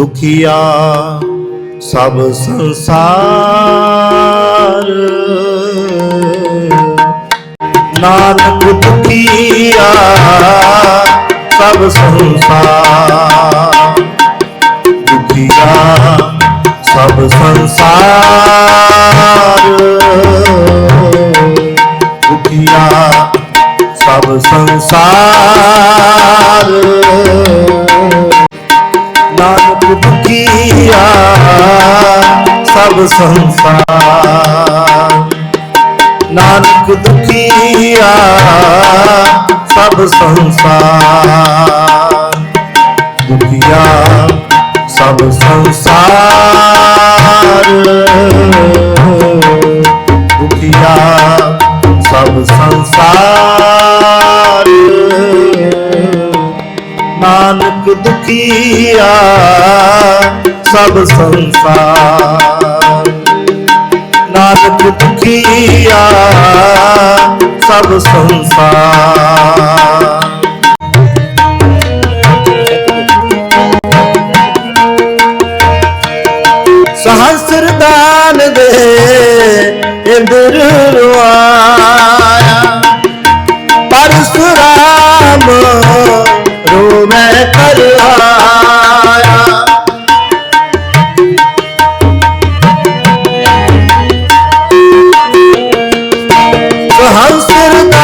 ਦੁਖੀਆ ਸਭ ਸੰਸਾਰ। ਨਾਨਕ ਦੁਖੀਆ ਸਭ ਸੰਸਾਰ। ਦੁਖੀਆ ਸਭ ਸੰਸਾਰ। ਦੁਖੀਆ ਸਭ ਸੰਸਾਰ। ਨਾਨਕ ਦੁਖੀਆ ਸਭ ਸੰਸਾਰ। ਨਾਨਕ ਦੁਖੀਆ ਸਭ ਸੰਸਾਰ। ਦੁਖੀਆ ਸਭ ਸੰਸਾਰ। ਸਭ ਸੰਸਾਰ। ਨਾਨਕ ਦੁਖੀਆ ਸਭ ਸੰਸਾਰ। ਸਹਸਰਦਾਨ ਦੇ ਇੰਦਰ ਰਵਾਇਆ हंसर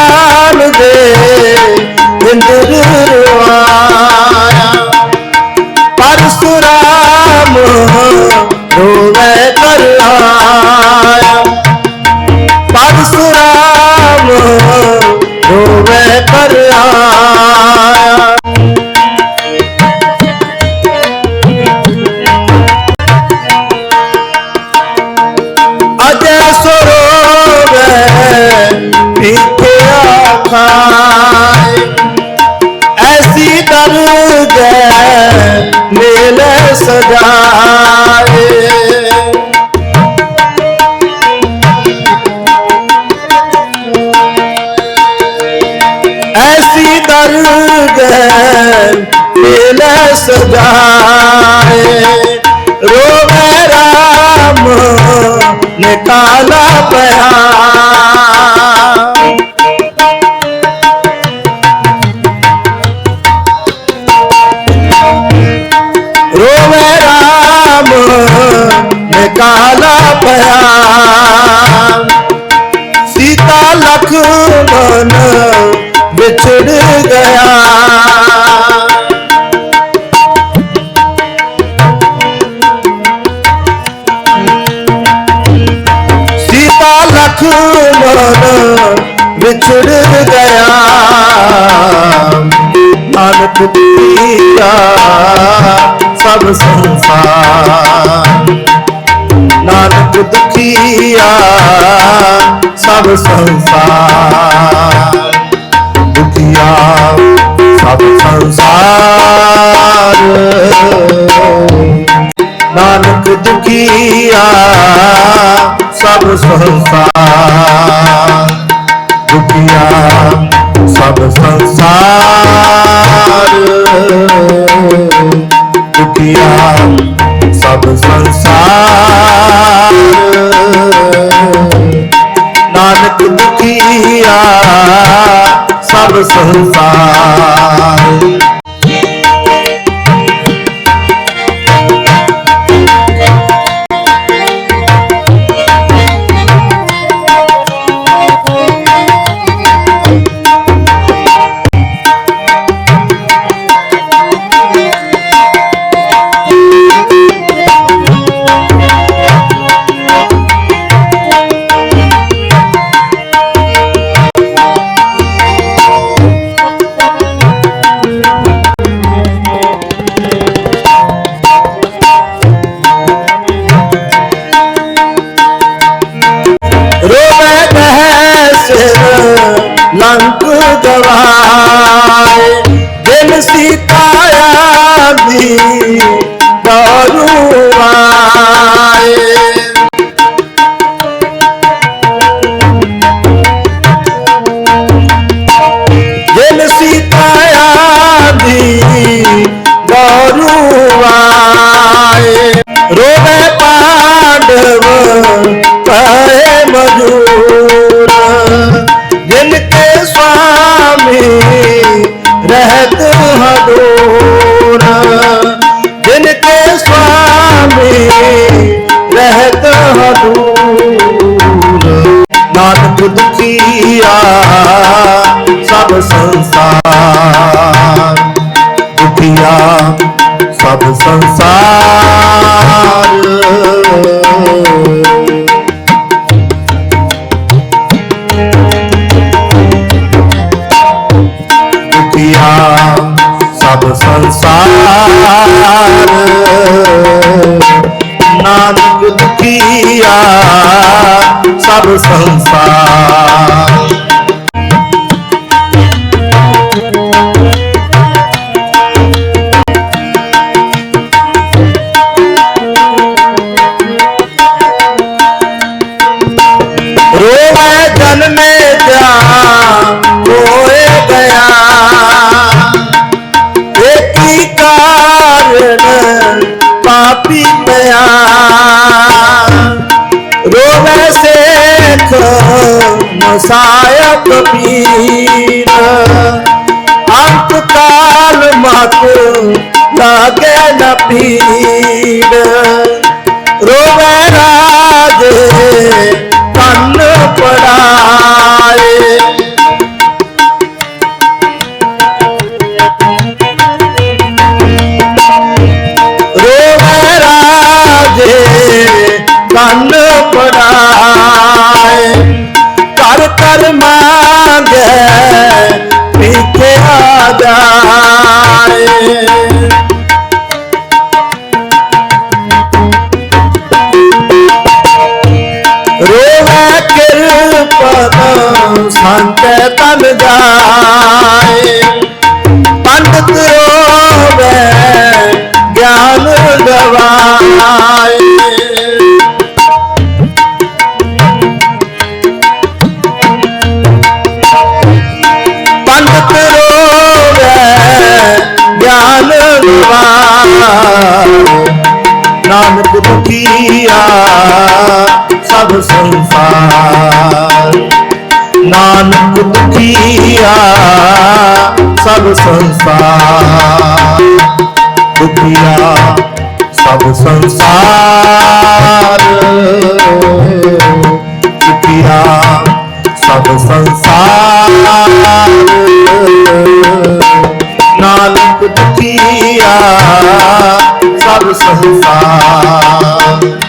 ਐਸੀ ਦਰਦ ਮੇਲ ਸਜਾਏ। ਰੋਵੇ ਰਾਮ ਨਿਕਾਲਾ ਪਿਆ। ਲਖਮਨ ਵਿਛੜ ਗਿਆ। ਨਾਨਕ ਪੀਆ ਸਭ ਸੰਸਾਰ। ਨਾਨਕ ਦੁਖੀਆ, ਸਭ ਸੰਸਾਰ। ਦੁਖੀਆ, ਸਭ ਸੰਸਾਰ। ਨਾਨਕ ਦੁਖੀਆ, ਸਭ ਸੰਸਾਰ ਸਭ ਸੰਸਾਰ। ਦੁਖੀਆ ਸਭ ਸੰਸਾਰ। ਨਾਨਕ ਦੁਖੀਆ ਸਭ ਸੰਸਾਰ। ਸੰਸਾਰ ਦੁਖੀਆ ਸਭ ਸੰਸਾਰ। ਦੁਖੀਆ ਸਭ ਸੰਸਾਰ। ਨਾਨਕ ਦੁਖੀਆ ਸਭ ਸੰਸਾਰ। ਲਾਗੇ ਨਾ ਪੀੜ। ਰੋਵੇ ਰਾਜ ਕੰਨ ਪੜਾਏ। ਰੋਵੇ ਰਾਜ ਕੰਨ ਪੜਾਏ। ਕਰ ਕਰ ਮੰਗੇ ਕਿਰਪਨ ਤਨ ਜਾਏ। ਪੰਡਤ ਰੋਵੇ, ਗਿਆਨ ਗਵਾਏ। ਪੰਡਤ ਰੋਵੇ, ਗਿਆਨ ਗਵਾਏ। ਨਾਨਕ ਦੁਖੀਆ ਸਭ ਸੰਸਾਰ। ਨਾਨਕ ਦੁਖੀਆ ਸਭ ਸੰਸਾਰ। ਦੁਖੀਆ ਸਭ ਸੰਸਾਰ। ਦੁਖੀਆ ਸਭ ਸੰਸਾਰ। ਨਾਨਕ ਦੁਖੀਆ ਸਭ ਸੰਸਾਰ।